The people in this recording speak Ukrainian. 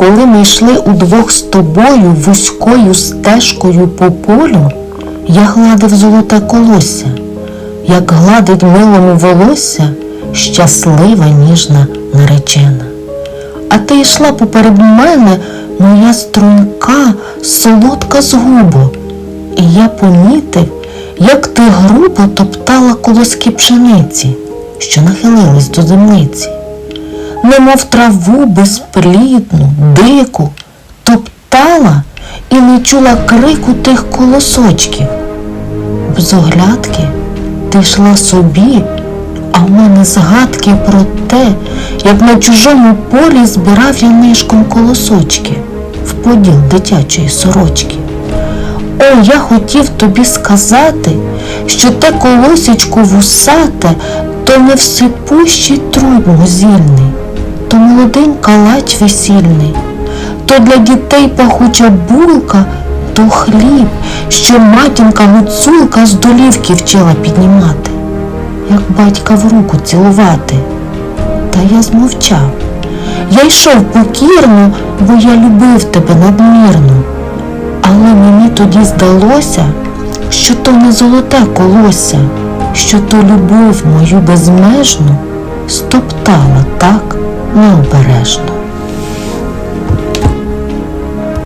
коли ми йшли удвох з тобою вузькою стежкою по полю, я гладив золоте колосся, як гладить милому волосся щаслива ніжна наречена. А ти йшла поперед мене, моя струнка, солодка згубо, і я помітив, як ти грубо топтала колоски пшениці, що нахилились до земниці немов траву безплідну, дику, топтала і не чула крику тих колосочків. Без оглядки ти йшла собі, а в мене згадки про те, як на чужому полі збирав я нишком колосочки в поділ дитячої сорочки. О, я хотів тобі сказати, що те колосечко вусате, то не всипущий труд мозільний, то молодий калач весільний, то для дітей пахуча булка, то хліб, що матінка гуцулка з долівки вчила піднімати, як батька в руку цілувати. Та я змовчав. Я йшов покірно, бо я любив тебе надмірно. Але мені тоді здалося, що то не золоте колося, що то любов мою безмежну стоптала так необережно.